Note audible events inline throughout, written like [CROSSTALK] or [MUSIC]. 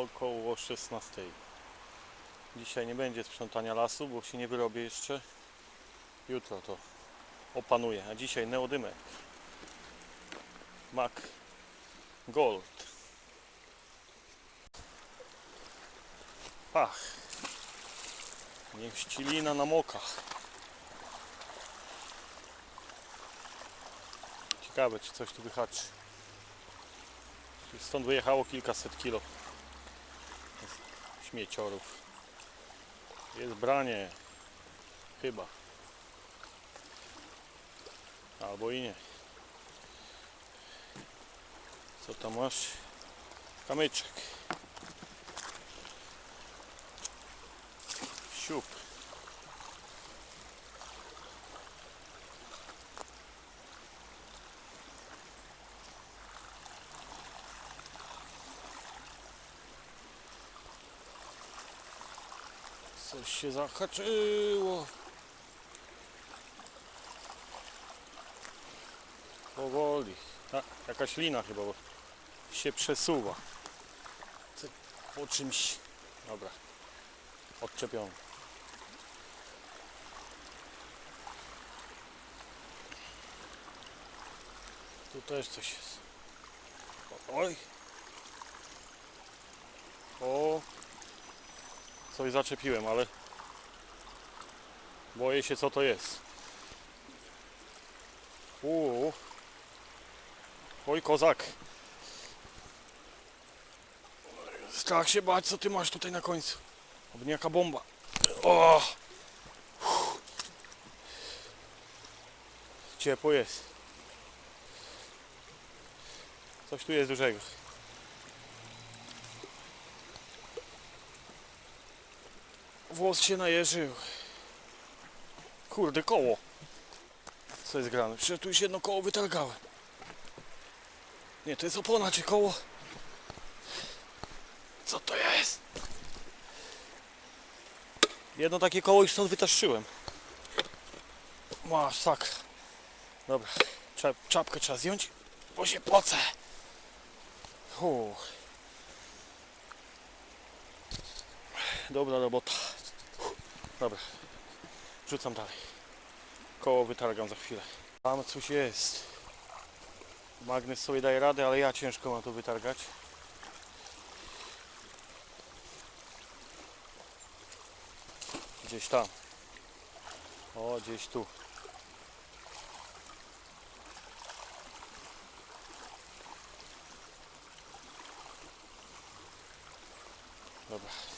około 16. Dzisiaj nie będzie sprzątania lasu, bo się nie wyrobię jeszcze. Jutro to opanuję. A dzisiaj neodymek. Mac Gold. Pach. Niech ścilina namoka. Ciekawe, czy coś tu wyhaczy. Stąd wyjechało kilkaset kilo śmieciorów. Jest branie. Chyba. Albo i nie. Co tam masz? Kamyczek. Siup. Coś się zahaczyło. Powoli. A, jakaś lina chyba się przesuwa. Po czymś. Dobra. Odczepiony. Tu też coś jest. Oj. O. Coś zaczepiłem, ale boję się co to jest. Uuu. Oj, kozak. Strach się bać, co ty masz tutaj na końcu. Jaka bomba. O! Uff. Ciepło jest. Coś tu jest dużego. Włos się najeżył. Kurde, koło. Co jest grane? Przecież tu już jedno koło wytargałem. Nie, to jest opona czy koło? Co to jest? Jedno takie koło już stąd wytaszczyłem. Masz, tak. Dobra, Czap, czapkę trzeba zdjąć, bo się pocę. Uff. Dobra robota. Dobra, rzucam dalej. Koło wytargam za chwilę. Tam coś jest. Magnes sobie daje radę, ale ja ciężko mam to wytargać. Gdzieś tam. O, gdzieś tu. Dobra.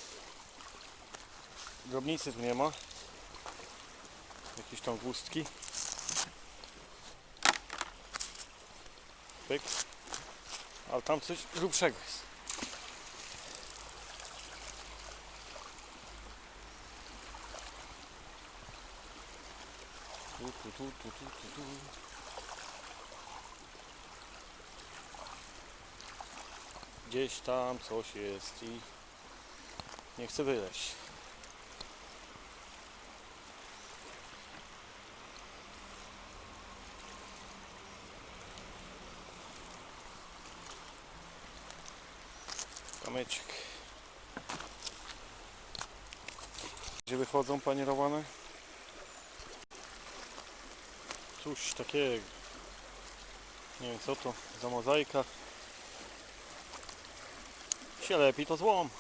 Drobnicy tu nie ma. Jakieś tam gustki. Pyk. Ale tam coś grubszego jest. Tu, tu, tu, tu, tu, tu, tu. Gdzieś tam coś jest i nie chcę wyleźć. Kamyczek. Gdzie wychodzą panierowane? Cóż takiego. Nie wiem co to za mozaika. Się lepi to złom.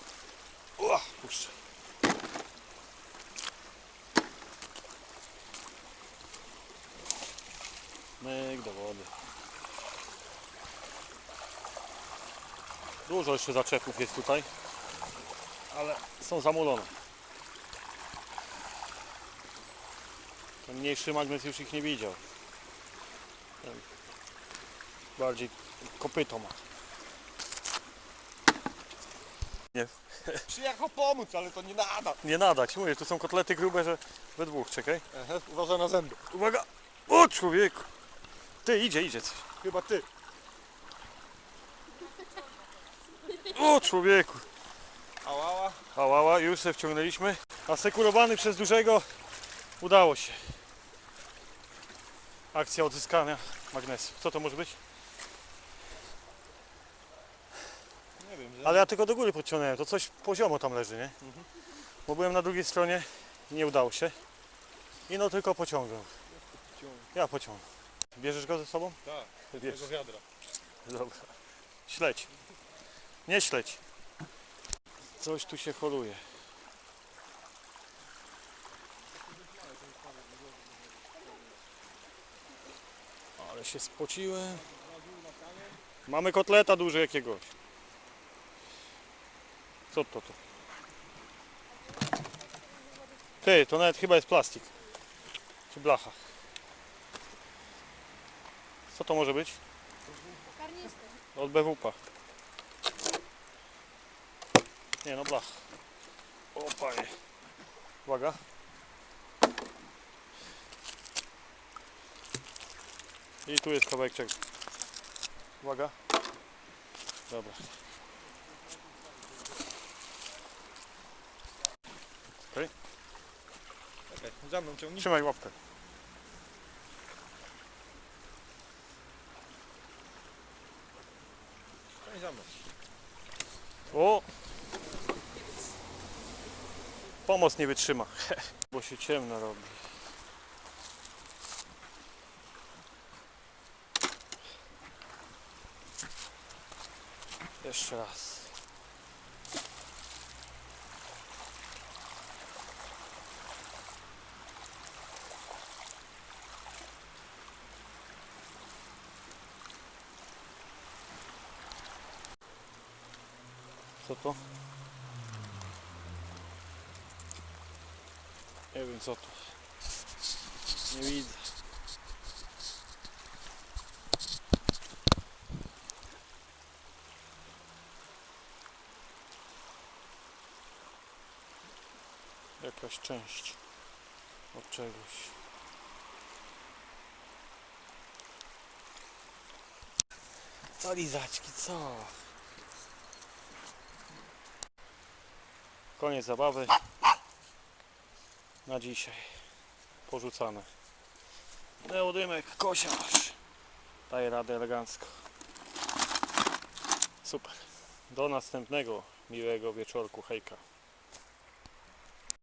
Ua, puszczę. Myk do wody. Dużo jeszcze zaczepów jest tutaj, ale są zamulone. Ten mniejszy magnes już ich nie widział. Ten bardziej kopyto ma. Nie, Przyjechał pomóc, ale to nie nada. nie nadać. Mówię, tu są kotlety grube, że we dwóch, czekaj. Aha, uważaj na zęby. Uwaga! O człowieku! Ty, idzie, idzie coś. Chyba ty. O człowieku! Ałała. Ałała, już se wciągnęliśmy. Asekurowany przez dużego udało się. Akcja odzyskania magnesu. Co to może być? Nie wiem, Ale ja tylko do góry podciągnąłem, to coś poziomo tam leży, nie? Mhm. Bo byłem na drugiej stronie i nie udało się. I no tylko pociągnął. Ja pociągnę. Bierzesz go ze sobą? Tak, Bierz. tego wiadra. Dobra. Śledź. Nie śledź. Coś tu się choruje. Ale się spociłem. Mamy kotleta duży jakiegoś. Co to to? Ty, to nawet chyba jest plastik. Czy blacha. Co to może być? Od BWP. Nie no blach. O panie. Uwaga. I tu jest kawałek czego. Uwaga. Dobra. Czekaj, za mną ciągnij. Trzymaj łapkę. Ciągnij za mną. O! Pomoc nie wytrzyma, [LAUGHS] bo się ciemno robi. Jeszcze raz. Co to? Nie wiem co to. Nie widzę. Jakaś część od czegoś. Co lizaczki, co? Koniec zabawy na dzisiaj. Porzucane. Neodymek, kosiarz. Daje radę elegancko. Super. Do następnego miłego wieczorku. Hejka.